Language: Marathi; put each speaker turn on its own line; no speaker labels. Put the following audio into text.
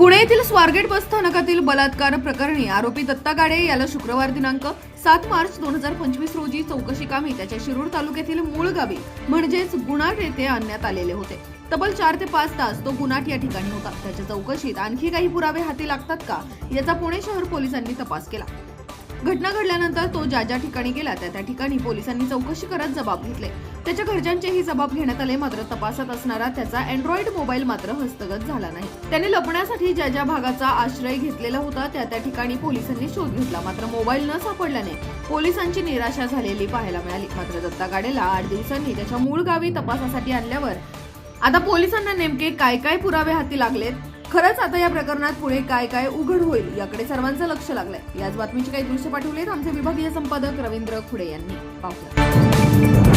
पुणे येथील स्वारगेट बस स्थानकातील बलात्कार प्रकरणी आरोपी दत्ता गाडे याला शुक्रवार दिनांक सात मार्च दोन हजार पंचवीस रोजी चौकशी कामी त्याच्या शिरूर तालुक्यातील मूळ गावी म्हणजेच गुणाट येथे आणण्यात आलेले होते. तब्बल चार ते पाच तास तो गुणाट या ठिकाणी होता. त्याच्या चौकशीत आणखी काही पुरावे हाती लागतात का याचा पुणे शहर पोलिसांनी तपास केला. घटना घडल्यानंतर तो ज्या ज्या ठिकाणी गेला त्या त्या ठिकाणी पोलिसांनी चौकशी करत जबाब घेतले. त्याच्या घरच्यांचेही जबाब घेण्यात आले मात्र तपासात असणारा त्याचा अँड्रॉइड मोबाईल मात्र हस्तगत झाला नाही. त्याने लपण्यासाठी ज्या ज्या भागाचा आश्रय घेतलेला होता त्या त्या ठिकाणी पोलिसांनी शोध घेतला. मात्र मोबाईल न सापडल्याने पोलिसांची निराशा झालेली पाहायला मिळाली. मात्र दत्ता गाडेला आठ दिवसांनी त्याच्या मूळ गावी तपासासाठी आणल्यावर आता पोलिसांना नेमके काय काय पुरावे हाती लागलेत? खरंच आता या प्रकरणात पुढे काय काय उघड होईल याकडे सर्वांचं लक्ष लागलंय. याच बातमीची काही दृश्य पाठवलेत आमचे विभागीय संपादक रवींद्र खुडे यांनी. पाहुया.